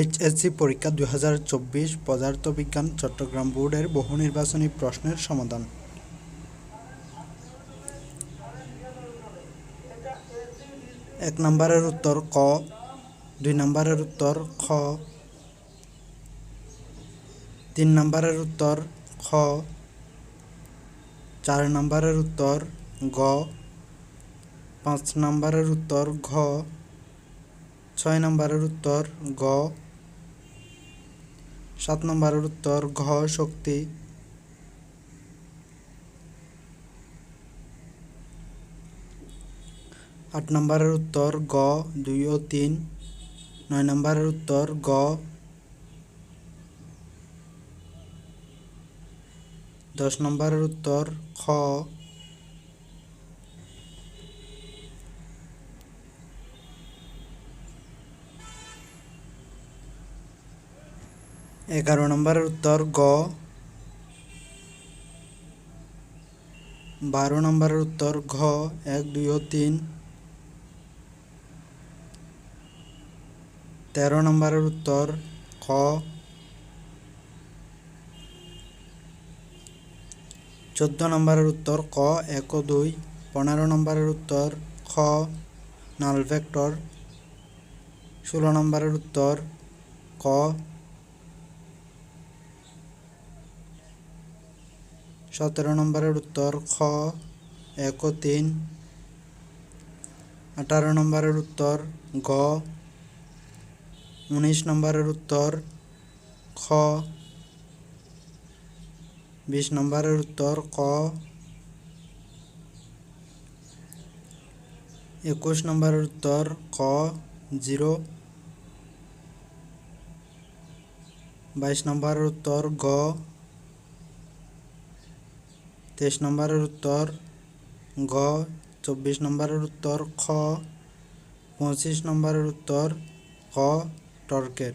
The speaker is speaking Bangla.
এইচএসসি পরীক্ষা দুই হাজার চব্বিশ পদার্থবিজ্ঞান চট্টগ্রাম বোর্ডের বহু নির্বাচনী প্রশ্নের সমাধান। এক নম্বরের উত্তর ক, দুই নম্বরের উত্তর খ, তিন নম্বরের উত্তর খ, চার নম্বরের উত্তর গ, পাঁচ নম্বরের উত্তর ঘ ছয় নম্বরের উত্তর গ, সাত নম্বরের উত্তর ঘ শক্তি। আট নম্বরের উত্তর গ, দুই ও তিন। নয় নম্বরের উত্তর গ। দশ নম্বরের উত্তর খ। এগারো নম্বরের উত্তর গ। বারো নম্বরের উত্তর ঘ, এক, দুই ও তিন। তেরো নম্বরের উত্তর খ। চোদ্দ নম্বরের উত্তর ক, এক ও দুই। পনেরো নম্বরের উত্তর খ, নাল ভেক্টর। ষোলো নম্বরের উত্তর ক। সতেরো নম্বরের উত্তর খ, এক তিন। আঠারো নম্বরের উত্তর গ। উনিশ নম্বরের উত্তর খ। বিশ নম্বরের উত্তর ক। একুশ নম্বরের উত্তর ক, জিরো। বাইশ নম্বরের উত্তর গ। তেইশ নম্বরের উত্তর গ চব্বিশ নম্বরের উত্তর খ পঁচিশ নম্বরের উত্তর ক টর্কের।